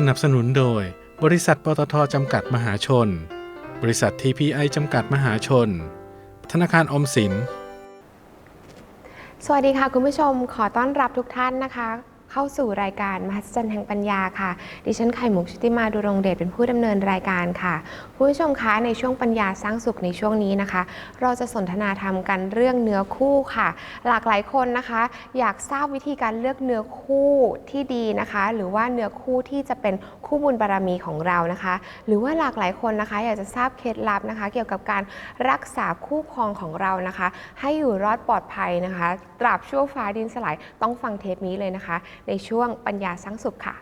สนับสนุนโดย บริษัทปตทจำกัดมหาชน บริษัททีพีไอจำกัดมหาชน ธนาคารออมสิน สวัสดีค่ะคุณผู้ชมขอต้อนรับทุกท่านนะคะ เข้าสู่รายการมหัศจรรย์แห่งปัญญาค่ะ ดิฉันไข่มุกชุติมาดุรงเดชเป็นผู้ดำเนินรายการค่ะผู้ชมคะในช่วงปัญญาสร้างสุขในช่วงนี้นะคะ เราจะสนทนาธรรมกันเรื่องเนื้อคู่ค่ะ หลากหลายคนนะคะ อยากทราบวิธีการเลือกเนื้อคู่ที่ดีนะคะ หรือว่าเนื้อคู่ที่จะเป็นคู่บุญบารมีของเรานะคะ หรือว่าหลากหลายคนนะคะ อยากจะทราบเคล็ดลับนะคะ เกี่ยวกับการรักษาคู่ครองของเรานะคะ ให้อยู่รอดปลอดภัยนะคะตราบชั่วฟ้าดินสลายต้องฟังเทปนี้เลยนะคะในช่วงปัญญาสร้างสุขค่ะ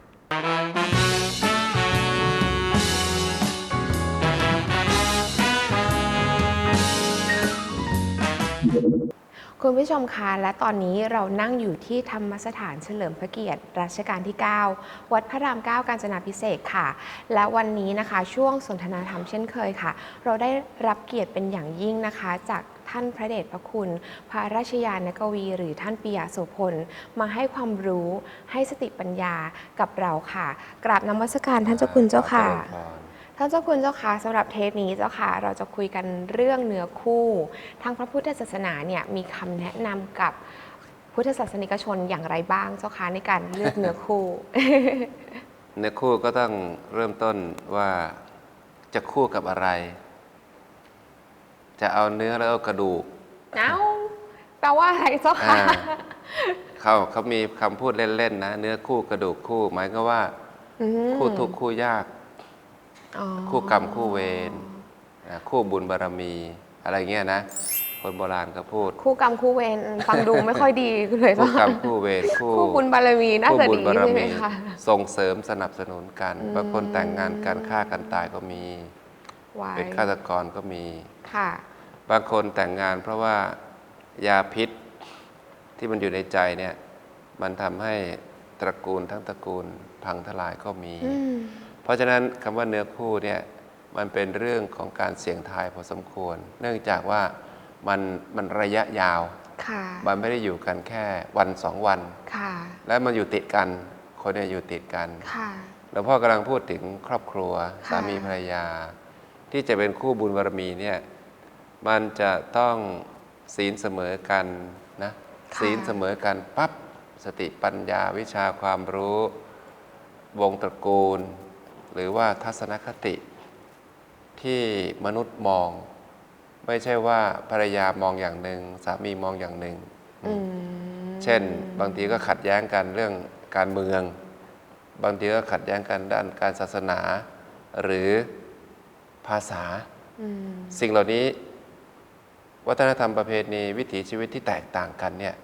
คุณผู้ชมคะและตอนนี้เรานั่งอยู่ที่ธรรมสถานเฉลิมพระเกียรติรัชกาลที่ 9 วัดพระราม 9 กาญจนาพิเศษค่ะ และวันนี้นะคะช่วงสนทนาธรรมเช่นเคยค่ะ เราได้รับเกียรติเป็นอย่างยิ่งนะคะ จาก ท่านพระเดชพระคุณ พระราชยานกวี หรือท่านปิยะโสพลมาให้ความรู้ให้สติปัญญากับเราค่ะ กราบนมัสการท่านเจ้าคุณเจ้าค่ะ ท่านเจ้าคุณเจ้าค่ะสำหรับเทปนี้เจ้าค่ะ เราจะคุยกันเรื่องเนื้อคู่ ทางพระพุทธศาสนาเนี่ยมีคำแนะนำกับพุทธศาสนิกชนอย่างไรบ้างเจ้าค่ะในการเลือกเนื้อคู่ เนื้อคู่ก็ต้องเริ่มต้นว่าจะคู่กับอะไร จะเอาเนื้อแล้วเอากระดูก เอ้าแปลว่าอะไรเจ้าอ่าค่ะเขาเขามีคำพูดเล่นๆนะ เนื้อคู่กระดูกคู่ หมายก็ว่า อืมคู่ทุกข์คู่ยาก อ๋อคู่กรรมคู่เวรนะคู่บุญบารมี อะไรเงี้ยนะ คนโบราณก็พูด คู่กรรมคู่เวรฟังดูไม่ค่อยดีเลยคู่เจ้ากรรค่ะมคู่เวรคู่คู่บุญบารมีน่าคู่จะบุญดีบารใช่ไหมมี คะ ส่งเสริมสนับสนุนกันอืมบางคนแต่งงานกันฆ่ากันตายก็มี ไว้เป็นฆาตกรก็มีค่ะบางคนแต่งงานเพราะว่ายาพิษที่มันอยู่ในใจเนี่ยมันทำให้ตระกูลทั้งตระกูลพังทลายก็มีอืมเพราะฉะนั้นคำว่าเนื้อคู่เนี่ยมันเป็นเรื่องของการเสี่ยงทายพอสมควร เนื่องจากว่ามันมันระยะยาวค่ะมันไม่ได้อยู่กันแค่วันสองวันค่ะและมันอยู่ติดกัน คนเนี่ยอยู่ติดกันค่ะหลวงพ่อกำลังพูดถึงครอบครัวค่ะสามีภรรยา ที่จะเป็นคู่บุญบารมีเนี่ยมันจะต้องศีลเสมอกันนะศีลเสมอกันปั๊บสติปัญญาวิชาความรู้วงตระกูล หรือว่าทัศนคติ ที่มนุษย์มอง ไม่ใช่ว่าภรรยามองอย่างหนึ่ง สามีมองอย่างหนึ่งอืมเช่น บางทีก็ขัดแย้งกันเรื่องการเมือง บางทีก็ขัดแย้งกันด้านการศาสนา หรือ ภาษาอืมสิ่งเหล่านี้ วัฒนธรรมประเพณีวิถีชีวิตที่แตกต่างกันเนี่ย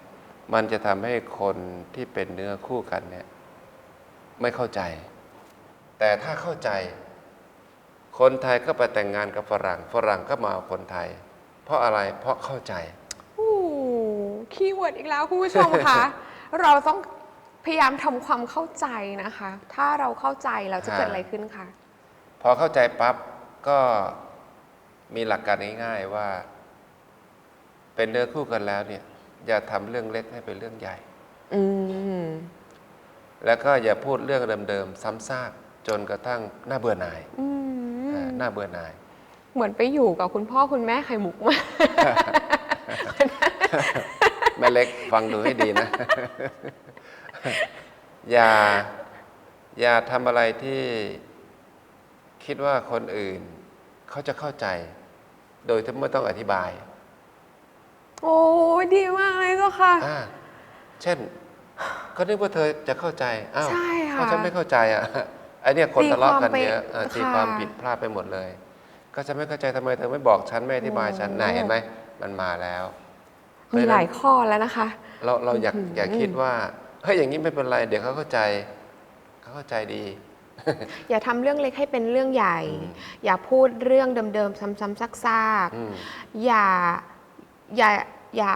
มันจะทำให้คนที่เป็นเนื้อคู่กันเนี่ยไม่เข้าใจ แต่ถ้าเข้าใจ คนไทยก็ไปแต่งงานกับฝรั่ง ฝรั่งก็มาเอาคนไทย เพราะอะไรเพราะเข้าใจโอ้คีย์เวิร์ดอีกแล้วคุณผู้ชมคะเราต้องพยายามทำความเข้าใจนะคะ ถ้าเราเข้าใจเราจะเกิดอะไรขึ้นคะพอเข้าใจปั๊บ ก็มีหลักการง่ายๆว่า เป็นเนื้อคู่กันแล้วเนี่ย อย่าทำเรื่องเล็กให้เป็นเรื่องใหญ่อืมแล้วก็อย่าพูดเรื่องเดิมๆซ้ำซากจนกระทั่งน่าเบื่อหน่ายอืมอ่าน่าเบื่อหน่าย เหมือนไปอยู่กับคุณพ่อคุณแม่ไข่มุกมากแม่เล็กฟังดูให้ดีนะ อย่า อย่าทำอะไรที่ คิดว่าคนอื่น เขาจะเข้าใจ โดยที่ไม่ต้องอธิบายโอ้ดีมากเลยเจ้าค่ะ อ่าเช่นก็นึกว่าเธอจะเข้าใจอ้าวใช่ค่ะเพราะฉันไม่เข้าใจอะไอเนี่ยคนตีทะเลาะความกันไปเยอะเออตีค่ะความผิดพลาดไปหมดเลย ก็จะไม่เข้าใจทำไมเธอไม่บอกฉันไม่อธิบายฉันโอ้ไหนเห็นไหมมันมาแล้วมีหลายข้อแล้วนะคะ เราเราอยากอื้อหืออยากคิดว่าเฮ้ยอย่างนี้ไม่เป็นไร เดี๋ยวเขาเข้าใจ เขาเข้าใจดี อย่าทำเรื่องเล็กให้เป็นเรื่องใหญ่อืมอย่าพูดเรื่องเดิมๆซ้ำๆซากอืมๆอย่าอย่าอย่า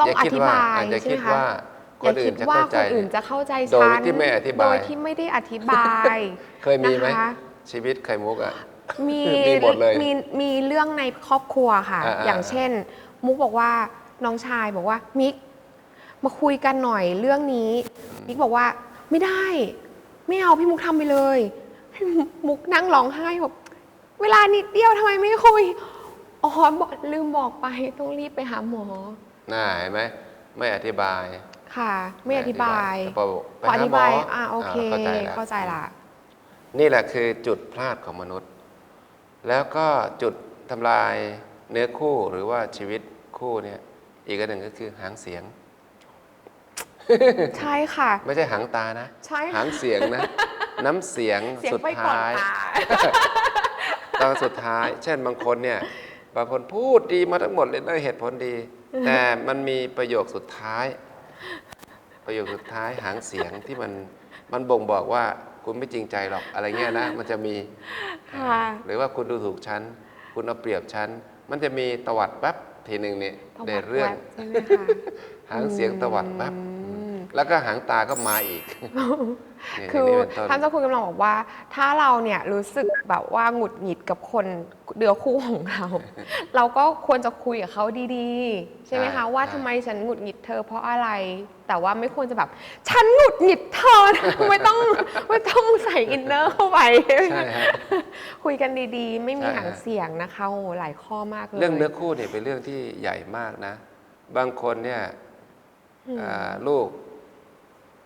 ต้องอคิดธิว่าบายอาจจะใช่คิไหมดคะว่าคอย่านอื่คินดจะว่าเข้าคใจนอื่นจะเข้าใจโดยฉันที่ไม่อธิบายโดยที่ไม่ได้อธิบาย เคยมีไหมนะคะชีวิตไข่มุกอะมีมีหมดเลยมีมีเรื่องในครอบครัวค่ะอ่าๆอย่างเช่น มุกบอกว่าน้องชายบอกว่ามิกมาคุยกันหน่อยเรื่องนี้ มิกบอกว่าไม่ได้ ไม่เอาพี่มุกทำไปเลยพี่มุกนั่งร้องไห้บอกเวลานิดเดียวทำไมไม่คุยอ๋อบอกลืมบอกไปต้องรีบไปหาหมอน่าเห็นไหมไม่อธิบาย ค่ะ ไม่อธิบายแต่พอไปพออหาธิหมบาอยอ่าโอเคเข้าใจแล้วเข้าใจละนี่แหละคือจุดพลาดของมนุษย์ แล้วก็จุดทำลายเนื้อคู่หรือว่าชีวิตคู่เนี่ยอีกอันหนึ่งก็คือหางเสียง ใช่ค่ะ ไม่ใช่หางตานะ ใช่ค่ะหางเสียงนะ น้ำเสียงเสียงสุดไปก่อนท้าย ตา ตอนสุดท้าย เช่นบางคนเนี่ยบางคนพูดดีมาทั้งหมดเลยได้เหตุผลดี แต่มันมีประโยคสุดท้าย ประโยคสุดท้ายหางเสียงที่มันมันบ่งบอกว่าคุณไม่จริงใจหรอกอะไรเงี้ยนะ มันจะมีค่ะ หรือว่าคุณดูถูกฉันคุณเอาเปรียบฉันมันจะมีตวัดแป๊บทีหนึ่งเนี่ยตวัดในเรื่องแวบใช่ไหมคะ หางเสียงตวัดแป๊บอืม แล้วก็หางตาก็มาอีกนี่คือนี่เป็นต้น ท่านเจ้าคุณกำลังบอกว่า ถ้าเราเนี่ยรู้สึกแบบว่าหงุดหงิดกับคนเดือคู่ของเรา เราก็ควรจะคุยกับเขาดีๆ ใช่ไหมคะว่าทำไมฉันหงุดหงิดเธอเพราะอะไร แต่ว่าไม่ควรจะแบบ ฉันหงุดหงิดเธอนะไม่ต้องไม่ต้องใส่อินเนอร์เข้าไป ใช่ฮะ คุยกันดีๆ ไม่มีใช่หางฮะเสียงนะคะโอ้หลายข้อมากเลย เรื่องเนื้อคู่เนี่ยเป็นเรื่องที่ใหญ่มากนะ บางคนเนี่ยอืม อ่าลูก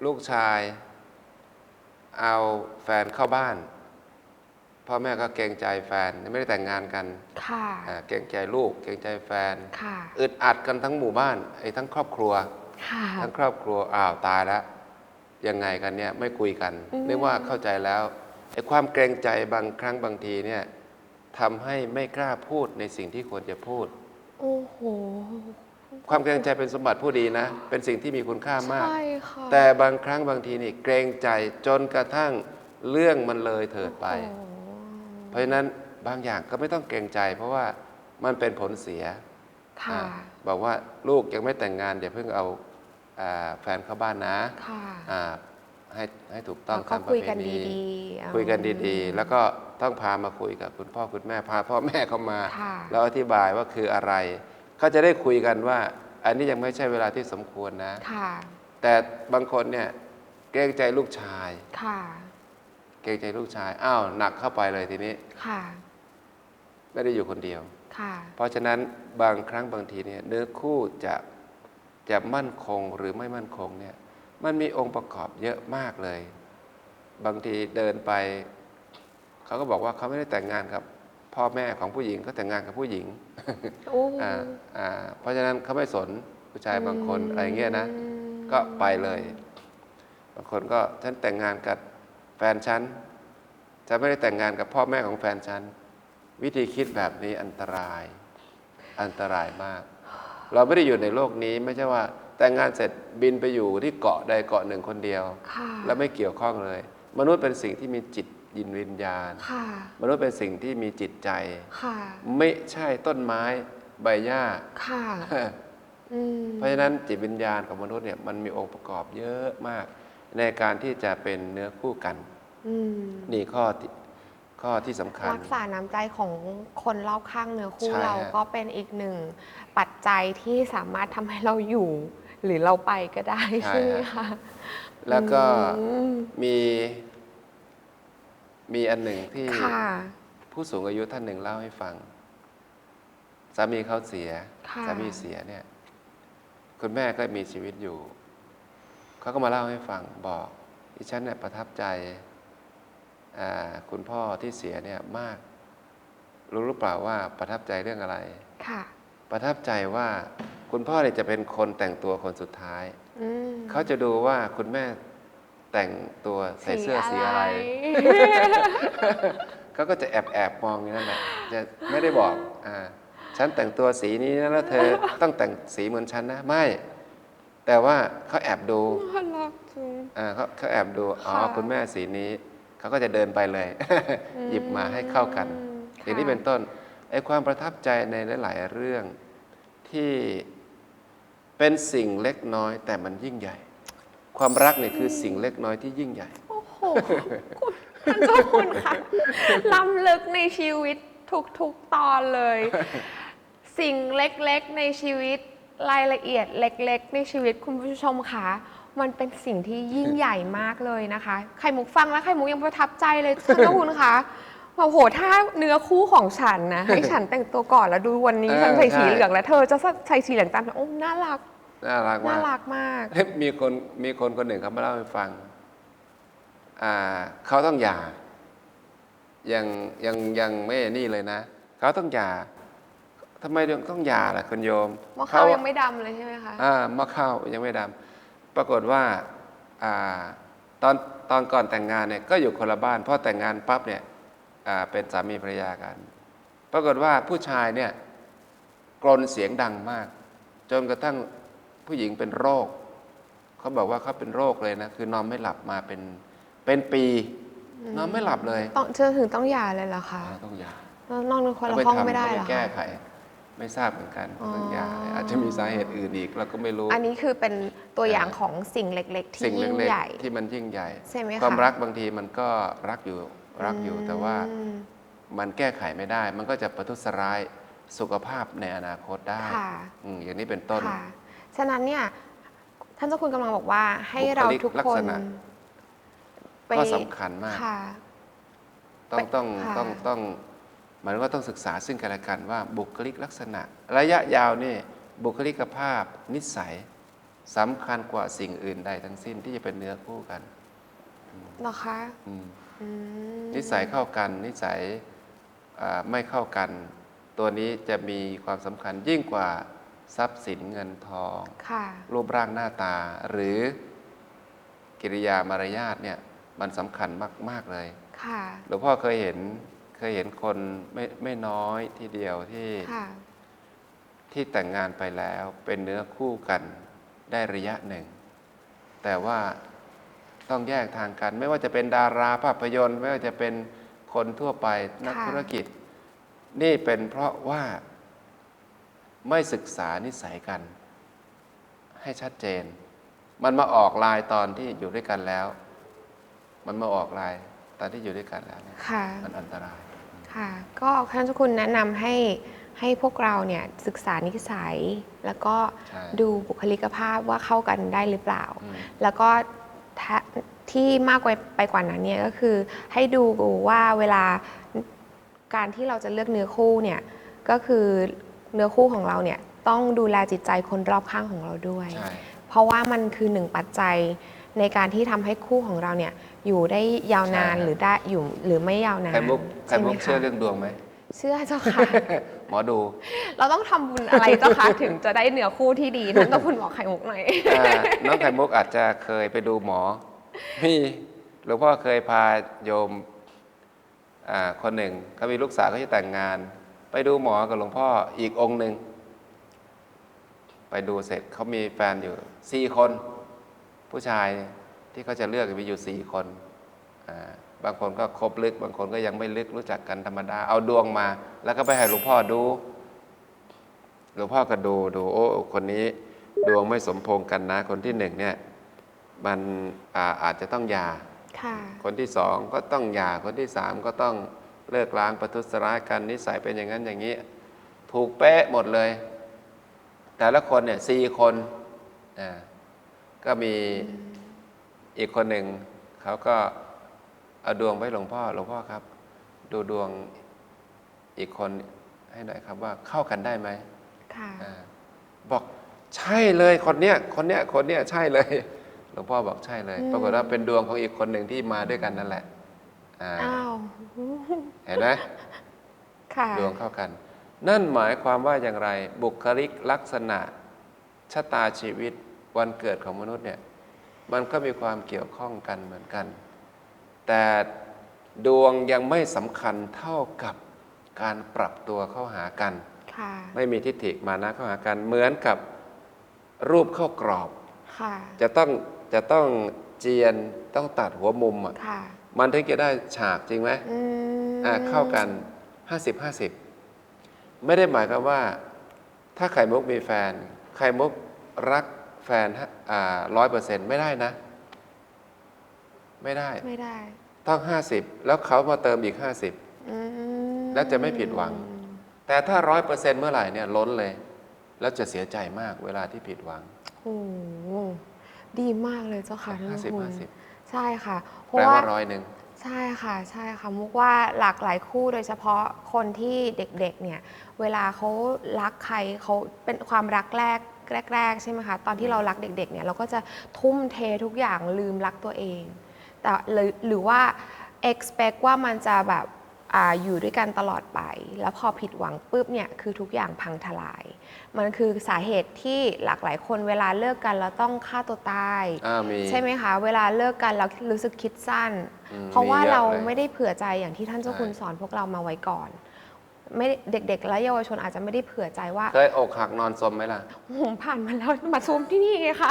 ลูกชาย เอาแฟนเข้าบ้านพ่อแม่ก็เกรงใจแฟนไม่ได้แต่งงานกันค่ะอ่าเกรงใจลูก เกรงใจแฟนค่ะอึดอัดกันทั้งหมู่บ้านไอ้ทั้งครอบครัวค่ะทั้งครอบครัวอ้าวตายแล้วยังไงกันเนี่ยไม่คุยกันอืมนึกว่าเข้าใจแล้วไอ้ความเกรงใจบางครั้งบางทีเนี่ยทำให้ไม่กล้าพูดในสิ่งที่ควรจะพูด โอ้โห ความเกรงใจเป็นสมบัติผู้ดีนะ เป็นสิ่งที่มีคุณค่ามาก ใช่ค่ะแต่บางครั้งบางทีนี่เกรงใจจนกระทั่งเรื่องมันเลยเถิดไป โอ้โหเพราะฉะนั้นบางอย่างก็ไม่ต้องเกรงใจ เพราะว่ามันเป็นผลเสียค่ะ อ่าบอกว่าลูกยังไม่แต่งงานอย่าเพิ่งเอาอ่าแฟนเข้าบ้านนะค่ะอ่าให้ให้ถูกต้องแล้วก็ตามประคุยเพกันณีดีๆอ่าคุยกันดีๆ แล้วก็ต้องพามาคุยกับคุณพ่อคุณแม่พาพ่อแม่เข้ามา ค่ะ แล้วอธิบายว่าคืออะไร เขาจะได้คุยกันว่า อันนี้ยังไม่ใช่เวลาที่สมควรนะ ค่ะ แต่บางคนเนี่ยเกรงใจลูกชาย ค่ะ เกรงใจลูกชาย อ้าวหนักเข้าไปเลยทีนี้ ค่ะ ไม่ได้อยู่คนเดียว ค่ะ เพราะฉะนั้นบางครั้งบางทีเนี่ยเนื้อคู่จะจะมั่นคงหรือไม่มั่นคงเนี่ยมันมีองค์ประกอบเยอะมากเลย บางทีเดินไป เขาก็บอกว่าเขาไม่ได้แต่งงานกับ พ่อแม่ของผู้หญิงเขาแต่งงานกับผู้หญิงโอ้อ่าอ่าเพราะฉะนั้นเขาไม่สนผู้ชายบางคนอะไรเงี้ยนะอืมก็ไปเลย บางคนก็ฉันแต่งงานกับแฟนฉันจะไม่ได้แต่งงานกับพ่อแม่ของแฟนฉันวิธีคิดแบบนี้อันตราย อันตรายมาก เราไม่ได้อยู่ในโลกนี้ไม่ใช่ว่า แต่งงานเสร็จบินไปอยู่ที่เกาะใดเกาะหนึ่งคนเดียวค่ะแล้วไม่เกี่ยวข้องเลย มนุษย์เป็นสิ่งที่มีจิต ยินวิญญาณ ค่ะ มนุษย์เป็นสิ่งที่มีจิตใจ ค่ะ ไม่ใช่ต้นไม้ใบหญ้า ค่ะอืมเพราะฉะนั้นจิตวิญญาณของมนุษย์เนี่ยมันมีองค์ประกอบเยอะมาก ในการที่จะเป็นเนื้อคู่กัน อืมนี่ข้อที่ข้อที่สำคัญ รักษาน้ำใจของคนรอบข้างเนื้อคู่ใช่เราฮะ ก็เป็นอีกหนึ่งปัจจัยที่สามารถทำให้เราอยู่ หรือเราไปก็ได้ใช่ไหมคะ แล้วก็อืม มี มีอันหนึ่งที่ค่ะ ผู้สูงอายุท่านหนึ่งเล่าให้ฟัง สามีเขาเสีย ค่ะ สามีเสียเนี่ย คุณแม่ก็มีชีวิตอยู่ เขาก็มาเล่าให้ฟังบอกดิฉันเนี่ยประทับใจอ่าคุณพ่อที่เสียเนี่ยมาก รู้หรือเปล่าว่าประทับใจเรื่องอะไร ค่ะ ประทับใจว่าคุณพ่อเนี่ยจะเป็นคนแต่งตัวคนสุดท้าย อืม เขาจะดูว่าคุณแม่ แต่งตัวใส่เสื้อสีอะไร เขาก็จะแอบแอบมองอย่างนั้นแหละจะไม่ได้บอกอ่าฉฉันแต่งตัวสีนี้นะแล้วเธอต้องแต่งสีเหมือนฉันนะไม่ แต่ว่าเขาแอบดูน่ารักจังอ่าเขาเขาแอบดูอ๋อค่ะคุณแม่สีนี้เขาก็จะเดินไปเลย หยิบมาให้เข้ากันอืมอย่างนี้ค่ะเป็นต้นไอ้ความประทับใจในหลาย ๆ เรื่องที่เป็นสิ่งเล็กน้อยแต่มันยิ่งใหญ่ ความรักเนี่ยคือสิ่งเล็กน้อยที่ยิ่งใหญ่ โอ้โหคุณท่านเจ้าคุณค่ะล้ำลึกในชีวิตทุกๆตอนเลย สิ่งเล็กๆในชีวิตรายละเอียดเล็ก ๆ ในชีวิตคุณผู้ชมคะมันเป็นสิ่งที่ยิ่งใหญ่มากเลยนะคะ ไข่มุกฟังแล้วไข่มุกยังประทับใจเลยท่านเจ้าคุณคะโอ้โห ถ้าเนื้อคู่ของฉันนะ ให้ฉันแต่งตัวก่อนแล้วดูวันนี้เออฉันใส่สีใช่เหลืองแล้วเธอจะใส่สีเหลืองตามฉันโอ้น่ารัก น่ารักน่ามาก รักมากมีคนมีคนคนหนึ่งเขามาเล่าให้ฟัง อ่าเขาต้องหย่า ยังยังยังไม่นี่เลยนะ เขาต้องหย่าทำไมต้องหย่าล่ะคุณโยมว่าเขายังไม่ดำเลยใช่ไหมคะ อ่ามะเข้ายังไม่ดำปรากฏว่าอ่าตอนตอนก่อนแต่งงานเนี่ยก็อยู่คนละบ้านพอแต่งงานปั๊บเนี่ยอ่าเป็นสามีภรรยากัน ปรากฏว่าผู้ชายเนี่ยกรนเสียงดังมาก จนกระทั่ง ผู้หญิงเป็นโรค เขาบอกว่าเขาเป็นโรคเลยนะ คือนอนไม่หลับมาเป็นเป็นปี นอนไม่หลับเลยต้องเชื่อถึงต้องหย่าเลยเหรอคะอ่าต้องหย่าแล้วนอนในคนละแล้วห้องทำไม่ได้แล้วเหรอแก้คะไข ไม่ทราบเหมือนกันอ๋อต้องหย่าอาจจะมีสาเหตุอื่นอีกเราก็ไม่รู้ อันนี้คือเป็นตัวอย่างของสิ่งเล็ก ๆ ที่สิ่งยิ่งเล็กใหญ่ๆที่มันยิ่งใหญ่ใช่ไหมคะความรักบางทีมันก็รักอยู่รักอยู่แต่ว่าอืมมันแก้ไขไม่ได้ มันก็จะประทุษร้ายสุขภาพในอนาคตได้ค่ะอืมอย่างนี้เป็นต้นค่ะ ฉะนั้นเนี่ยท่านเจ้าคุณกำลังบอกว่าให้บุคลิกเราทุกลักคนษณะ ไปก็สำคัญมาก ค่ะ ต้องไปต้องค่ะ ต้องต้องมันก็ต้องศึกษาซึ่งกันและกันว่าบุคลิกลักษณะ ระยะยาวนี่บุคลิกภาพนิสัยสำคัญกว่าสิ่งอื่นใดทั้งสิ้นที่จะเป็นเนื้อคู่กันเหรอคะอืมอืมนิสัยเข้ากัน นิสัยอ่าไม่เข้ากัน ตัวนี้จะมีความสำคัญยิ่งกว่า ทรัพย์สินเงินทอง ค่ะ รูปร่างหน้าตา หรือกิริยามารยาทเนี่ยมันสำคัญมาก ๆ เลยค่ะ หลวงพ่อเคยเห็นเคยเห็นคนไม่ไม่น้อยทีเดียวที่ค่ะ ที่แต่งงานไปแล้วเป็นเนื้อคู่กันได้ระยะหนึ่ง แต่ว่าต้องแยกทางกัน ไม่ว่าจะเป็นดาราภาพยนตร์ ไม่ว่าจะเป็นคนทั่วไปนักค่ะ ธุรกิจ นี่เป็นเพราะว่า ไม่ศึกษานิสัยกัน ให้ชัดเจน มันมาออกลายตอนที่อยู่ด้วยกันแล้ว มันมาออกลายตอนที่อยู่ด้วยกันแล้วเนี่ยค่ะมันอันตราย ค่ะ ก็ท่านเจ้าคุณแนะนำให้ให้พวกเราเนี่ยศึกษานิสัย แล้วก็ใช่ดูบุคลิกภาพว่าเข้ากันได้หรือเปล่าอืมแล้วก็ถ้าที่มากกว่าไปกว่านั้นเนี่ยก็คือให้ดูว่าเวลาการที่เราจะเลือกเนื้อคู่เนี่ยก็คือ เนื้อคู่ของเราเนี่ยต้องดูแลจิตใจคนรอบข้างของเราด้วย ใช่ เพราะว่ามันคือหนึ่งปัจจัยในการที่ทำให้คู่ของเราเนี่ยอยู่ได้ยาวนานใช่ครับหรือได้อยู่หรือไม่ยาวนานไข่มุกไข่ใช่ไหมุกคะเชื่อเรื่องดวงไหม เชื่อเจ้าค่ะ หมอดูเราต้องทำบุญอะไรเจ้าคะถึงจะได้เนื้อคู่ที่ดีท่านเจ้าคุณบอกไข่มุกหน่อย อ่าน้องไข่มุกอาจจะเคยไปดูหมอ มีหลวงพ่อเคยพาโยมอ่าคนหนึ่งเขามีลูกสาวเขาจะแต่งงาน ไปดูหมอกับหลวงพ่ออีกองค์หนึ่งไปดูเสร็จเขามีแฟนอยู่สี่คน ผู้ชายที่เขาจะเลือกมีอยู่สี่คนอ่าบางคนก็คบลึก บางคนก็ยังไม่ลึกรู้จักกันธรรมดา เอาดวงมา แล้วก็ไปให้หลวงพ่อดู หลวงพ่อก็ดูดูโอ้คนนี้ดวงไม่สมพงษ์กันนะ คนที่หนึ่งเนี่ยมันอาอาจจะต้องหย่าค่ะคนที่สองก็ต้องหย่าคนที่สามก็ต้อง เลิกล้างประทุษร้ายกันนิสัยเป็นอย่างนั้นอย่างนี้ ถูกเป๊ะหมดเลย แต่ละคนเนี่ยสี่คนอ่าก็มีอีกคนหนึ่งเขาก็เอาดวงไปหลวงพ่อหลวงพ่อครับ ดูดวงอีกคนให้หน่อยครับว่าเข้ากันได้ไหมค่ะอาบอกใช่เลยคนเนี้ยคนเนี้ยคนเนี้ยใช่เลย หลวงพ่อบอกใช่เลยอืมปรากฏว่าเป็นดวงของอีกคนหนึ่งที่มาด้วยกันนั่นแหละอ่าอ้าวเห็นไหมค่ะดวงเข้ากัน นั่นหมายความว่าอย่างไร บุคลิกลักษณะชะตาชีวิตวันเกิดของมนุษย์เนี่ยมันก็มีความเกี่ยวข้องกันเหมือนกัน แต่ดวงยังไม่สำคัญเท่ากับการปรับตัวเข้าหากันค่ะไม่มีทิฏฐิมานะเข้าหากันเหมือนกับรูปเข้ากรอบค่ะจะต้องจะต้องเจียนต้องตัดหัวมุมอะค่ะมันถึงจะได้ฉากจริงไหมอืม อ่าเข้ากัน 50 50 ไม่ได้หมายความว่า ถ้าไข่มุกมีแฟน ไข่มุกรักแฟนร้อยเปอร์เซ็นต์ไม่ได้นะ ไม่ได้ ไม่ได้ ต้อง 50 แล้วเขามาเติมอีก 50อืมแล้วจะไม่ผิดหวัง แต่ถ้าร้อยเปอร์เซ็นต์เมื่อไหร่เนี่ยล้นเลย แล้วจะเสียใจมากเวลาที่ผิดหวังโอ้โหดีมากเลยเจ้าค่ะห้าสิบคุณห้าสิบใช่ค่ะ เพแปลราะว่าว่าร้อยหนึ่ง ใช่ค่ะใช่ค่ะมุกว่าหลากหลายคู่โดยเฉพาะคนที่เด็กๆเนี่ยเวลาเขารักใครเขาเป็นความรักแรกแรก ๆ ใช่ไหมคะ ตอนที่เรารักเด็กๆเนี่ยเราก็จะทุ่มเททุกอย่างลืมรักตัวเอง แต่หรือหรือว่า expect ว่ามันจะแบบ อาอยู่ด้วยกันตลอดไป แล้วพอผิดหวังปุ๊บเนี่ยคือทุกอย่างพังทลาย มันคือสาเหตุที่หลากหลายคนเวลาเลิกกันแล้วต้องฆ่าตัวตาย อ่ามี ใช่ไหมคะ เวลาเลิกกันเรารู้สึกคิดสั้น อืมเพราะว่ามีเยอะเราเลย ไม่ได้เผื่อใจอย่างที่ท่านเจ้าใช่คุณสอนพวกเรามาไว้ก่อน ไม่เด็ก ๆ และเยาวชนอาจจะไม่ได้เผื่อใจว่าเคยอกหักนอนสมไหมล่ะผมผ่านมาแล้วมาซูมที่นี่ไงคะ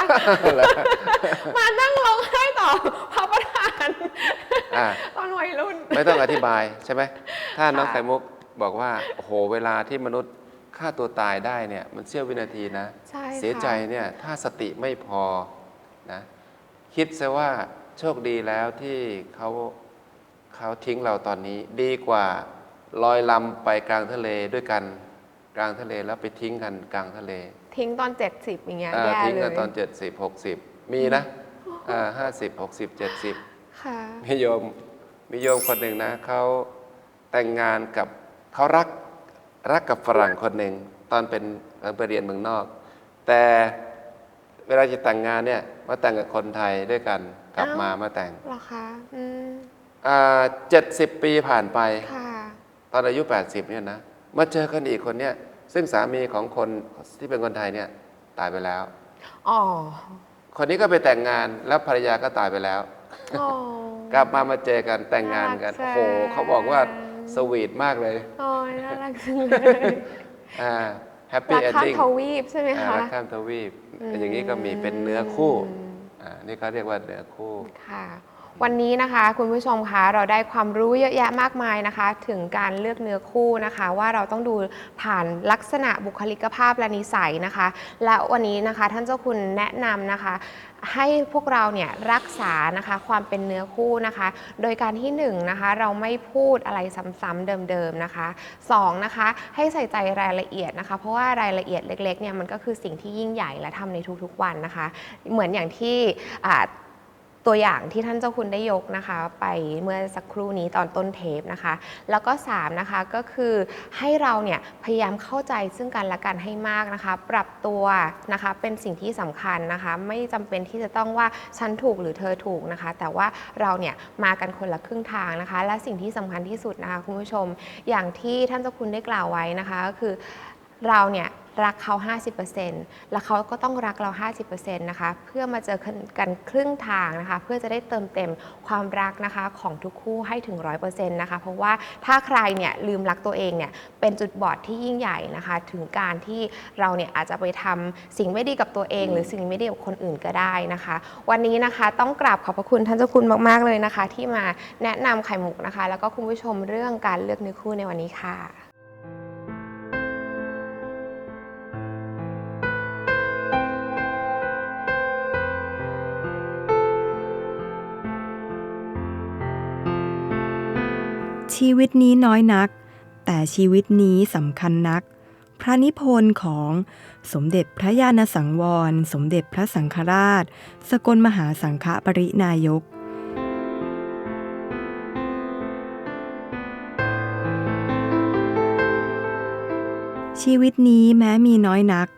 มานั่งร้องไห้ต่อพระประธานอ่าตอนวัยรุ่น ไม่ต้องอธิบายใช่ไหมถ้าน้องค่ะไข่มุกบอกว่าโอ้โหเวลาที่มนุษย์ฆ่าตัวตายได้เนี่ยมันเสี้ยววินาทีนะใช่ค่ะเสียใจเนี่ยถ้าสติไม่พอนะคิดซะว่าโชคดีแล้วที่เขาเขาทิ้งเราตอนนี้ดีกว่า ลอยลำไปกลางทะเลด้วยกันกลางทะเลแล้วไปทิ้งกันกลางทะเลทิ้งตอน 70 อย่างเงี้ยอ่าแย่ทิ้งเลกันยตอนเจ็ดสิบหกสิบมีนะห้าสิบหกสิบเจ็ดสิบค่ะ มีโยมมีโยมคนหนึ่งนะเขาแต่งงานกับเขารักรักกับฝรั่งคนหนึ่งตอนเป็นตอนไปเรียนเมืองนอก แต่เวลาจะแต่งงานเนี่ยมาแต่งกับคนไทยด้วยกันกลับอ้าวมามาแต่งเหรอคะอืมเจ็ดสิบปีผ่านไป ค่ะ ตอนอายุ 80เนี่ยนะมาเจอกันอีกคนเนี่ยซึ่งสามีของคนที่เป็นคนไทยเนี่ยตายไปแล้วอ๋อคนนี้ก็ไปแต่งงานแล้วภรรยาก็ตายไปแล้ว อ๋อ กลับมามาเจอกันแต่งงานกันน่ารักโอ้โหจังเขาบอกว่าสวีทมากเลยโอ้ยน่ารักจังเลยแฮปปี้รักเอนข้ามดิ้งทวีปใช่ไหมคะ รักข้ามทวีปอืมอย่างนี้ก็มีเป็นเนื้อคู่อ่านี่เขาเรียกว่าเนื้อคู่ ค่ะ วันนี้นะคะคุณผู้ชมคะเราได้ความรู้เยอะแยะมากมายนะคะ ถึงการเลือกเนื้อคู่นะคะ ว่าเราต้องดูผ่านลักษณะบุคลิกภาพและนิสัยนะคะ และวันนี้นะคะท่านเจ้าคุณแนะนำนะคะ ให้พวกเราเนี่ยรักษานะคะความเป็นเนื้อคู่นะคะ โดยการที่1นงนะคะเราไม่พูดอะไรซ้ำๆเดิมๆนะคะสองนะคะให้ใส่ใจรายละเอียดนะคะ เพราะว่ารายละเอียดเล็กๆเนี่ยมันก็คือสิ่งที่ยิ่งใหญ่และทำในทุกๆวันนะคะ เหมือนอย่างที่ ตัวอย่างที่ท่านเจ้าคุณได้ยกนะคะไปเมื่อสักครู่นี้ตอนต้นเทปนะคะ แล้วก็3นะคะก็คือให้เราเนี่ยพยายามเข้าใจซึ่งกันและกันให้มากนะคะ ปรับตัวนะคะเป็นสิ่งที่สำคัญนะคะ ไม่จำเป็นที่จะต้องว่าฉันถูกหรือเธอถูกนะคะ แต่ว่าเราเนี่ยมากันคนละครึ่งทางนะคะ และสิ่งที่สำคัญที่สุดนะคะคุณผู้ชม อย่างที่ท่านเจ้าคุณได้กล่าวไว้นะคะก็คือเราเนี่ย รักเขา 50%แล้วเขาก็ต้องรักเรา 50%นะคะเพื่อมาเจอกันครึ่งทางนะคะ เพื่อจะได้เติมเต็มความรักนะคะของทุกคู่ให้ถึง 100%นะคะ เพราะว่าถ้าใครเนี่ยลืมรักตัวเองเนี่ยเป็นจุดบอดที่ยิ่งใหญ่นะคะ ถึงการที่เราเนี่ยอาจจะไปทำสิ่งไม่ดีกับตัวเอง หรือสิ่งไม่ดีกับคนอื่นก็ได้นะคะ วันนี้นะคะต้องกราบขอบพระคุณท่านเจ้าคุณมากๆเลยนะคะ ที่มาแนะนำไข่มุกนะคะ แล้วก็คุณผู้ชมเรื่องการเลือกเนื้อคู่ในวันนี้ค่ะ ชีวิตนี้น้อยนัก แต่ชีวิตนี้สำคัญนัก พระนิพนธ์ของสมเด็จพระญาณสังวร สมเด็จพระสังฆราช สกลมหาสังฆปรินายกชีวิตนี้แม้มีน้อยนัก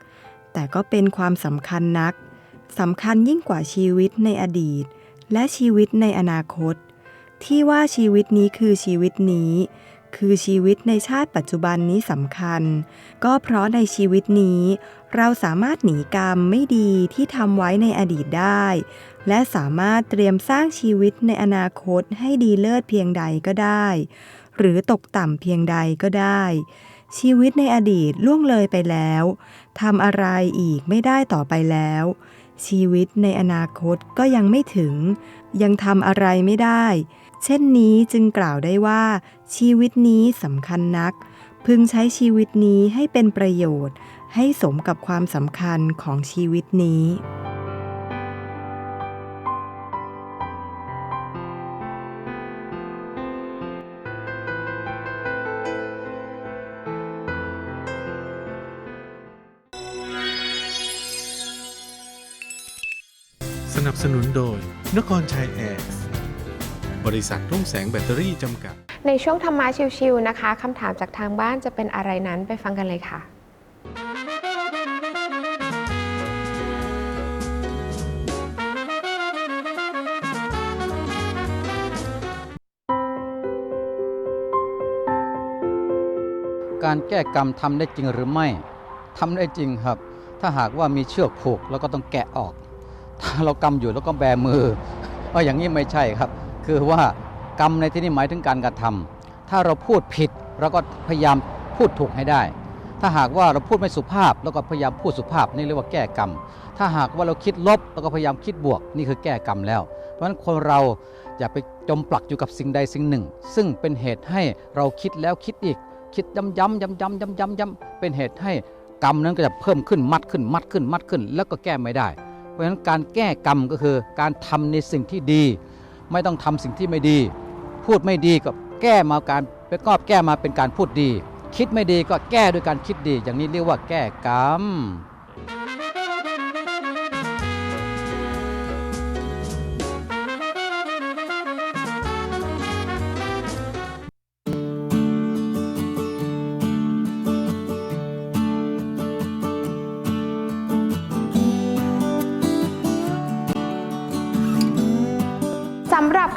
แต่ก็เป็นความสำคัญนัก สำคัญยิ่งกว่าชีวิตในอดีต และชีวิตในอนาคต ที่ว่าชีวิตนี้คือชีวิตนี้ คือชีวิตในชาติปัจจุบันนี้สำคัญ ก็เพราะในชีวิตนี้ เราสามารถหนีกรรมไม่ดีที่ทำไว้ในอดีตได้ และสามารถเตรียมสร้างชีวิตในอนาคตให้ดีเลิศเพียงใดก็ได้ หรือตกต่ำเพียงใดก็ได้ ชีวิตในอดีตล่วงเลยไปแล้วทำอะไรอีกไม่ได้ต่อไปแล้วชีวิตในอนาคตก็ยังไม่ถึง ยังทำอะไรไม่ได้ เช่นนี้จึงกล่าวได้ว่า ชีวิตนี้สำคัญนัก พึงใช้ชีวิตนี้ให้เป็นประโยชน์ ให้สมกับความสำคัญของชีวิตนี้สนับสนุนโดยนครชัยแอร์ บริษัทรุ่งแสงแบตเตอรี่จำกัด ในช่วงธรรมะชิวๆนะคะคำถามจากทางบ้านจะเป็นอะไรนั้นไปฟังกันเลยค่ะ การแก้กรรมทำได้จริงหรือไม่ทำได้จริงครับ ถ้าหากว่ามีเชือกผูกแล้วก็ต้องแกะออก ถ้าเรากำอยู่แล้วก็แบมือเอออย่างนี้ไม่ใช่ครับ คือว่ากรรมในที่นี้หมายถึงการกระทำถ้าเราพูดผิดเราก็พยายามพูดถูกให้ได้ ถ้าหากว่าเราพูดไม่สุภาพ แล้วก็พยายามพูดสุภาพนี่เรียกว่าแก้กรรม ถ้าหากว่าเราคิดลบแล้วก็พยายามคิดบวกนี่คือแก้กรรมแล้ว เพราะฉะนั้นคนเราอย่าไปจมปลักอยู่กับสิ่งใดสิ่งหนึ่ง ซึ่งเป็นเหตุให้เราคิดแล้วคิดอีก คิดย้ำย้ำย้ำย้ำย้ำย้ำย้ำเป็นเหตุให้กรรมนั้นก็จะเพิ่มขึ้นมัดขึ้นมัดขึ้นมัดขึ้น แล้วก็แก้ไม่ได้ เพราะฉะนั้นการแก้กรรมก็คือการทำในสิ่งที่ดี ไม่ต้องทำสิ่งที่ไม่ดี พูดไม่ดีก็แก้มาการไปกอบแก้มาเป็นการพูดดี คิดไม่ดีก็แก้ด้วยการคิดดี อย่างนี้เรียกว่าแก้กรรม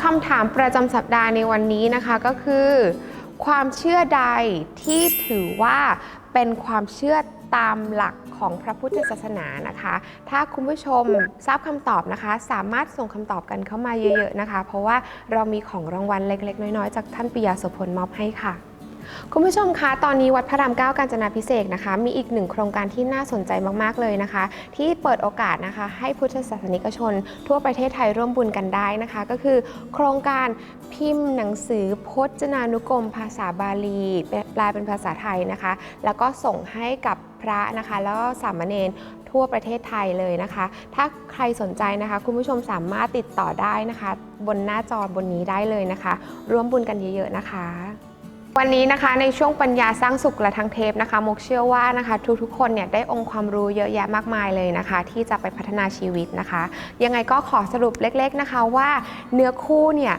คำถามประจำสัปดาห์ในวันนี้นะคะก็คือ ความเชื่อใดที่ถือว่าเป็นความเชื่อตามหลักของพระพุทธศาสนานะคะ ถ้าคุณผู้ชมทราบคำตอบนะคะ สามารถส่งคำตอบกันเข้ามาเยอะๆนะคะ เพราะว่าเรามีของรางวัลเล็กๆ น้อยๆ จากท่านปิยาโสพลมอบให้ค่ะ คุณผู้ชมคะตอนนี้วัดพระรามเก้ากาญจนาพิเศษนะคะ มีอีกหนึ่งโครงการที่น่าสนใจมากๆเลยนะคะ ที่เปิดโอกาสนะคะ ให้พุทธศาสนิกชน ทั่วประเทศไทยร่วมบุญกันได้นะคะ ก็คือ โครงการพิมพ์หนังสือพจนานุกรม ภาษาบาลีแปลเป็นภาษาไทยนะคะ แล้วก็ส่งให้กับพระนะคะ แล้วก็สามเณรทั่วประเทศไทยเลยนะคะ ถ้าใครสนใจนะคะ คุณผู้ชมสามารถติดต่อได้นะคะ บนหน้าจอบนนี้ได้เลยนะคะ ร่วมบุญกันเยอะๆนะคะ วันนี้นะคะในช่วงปัญญาสร้างสุขและทางเทปนะคะมกเชื่อว่านะคะทุกๆคนเนี่ยได้องค์ความรู้เยอะแยะมากมายเลยนะคะ ที่จะไปพัฒนาชีวิตนะคะ ยังไงก็ขอสรุปเล็กๆนะคะว่าเนื้อคู่เนี่ย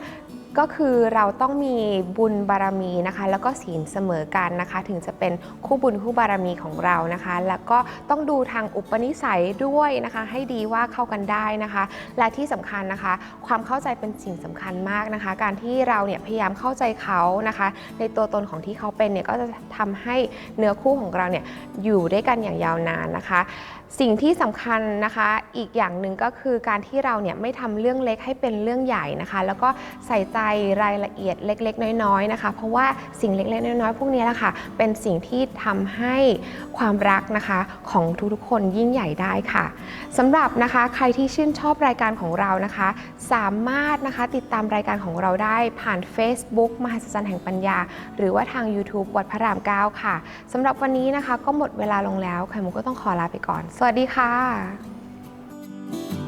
ก็คือเราต้องมีบุญบารมีนะคะ แล้วก็ศีลเสมอกันนะคะ ถึงจะเป็นคู่บุญคู่บารมีของเรานะคะ แล้วก็ต้องดูทางอุปนิสัยด้วยนะคะ ให้ดีว่าเข้ากันได้นะคะ และที่สำคัญนะคะ ความเข้าใจเป็นสิ่งสำคัญมากนะคะ การที่เราเนี่ยพยายามเข้าใจเขานะคะ ในตัวตนของที่เขาเป็นเนี่ยก็จะทำให้เนื้อคู่ของเราเนี่ยอยู่ด้วยกันอย่างยาวนานนะคะ สิ่งที่สำคัญนะคะ อีกอย่างหนึ่งก็คือการที่เราเนี่ยไม่ทำเรื่องเล็กให้เป็นเรื่องใหญ่นะคะ แล้วก็ใส่ใจรายละเอียดเล็ก ๆ น้อยๆนะคะ เพราะว่าสิ่งเล็กๆ น้อยๆ พวกนี้แหละค่ะ เป็นสิ่งที่ทำให้ความรักนะคะของทุกๆ คนยิ่งใหญ่ได้ค่ะสำหรับนะคะใครที่ชื่นชอบรายการของเรานะคะ สามารถนะคะติดตามรายการของเราได้ผ่าน Facebook มหัศจรรย์แห่งปัญญา หรือว่าทาง YouTube วัดพระราม 9 ค่ะสำหรับวันนี้นะคะก็หมดเวลาลงแล้วไข่มุกก็ต้องขอลาไปก่อน สวัสดีค่ะ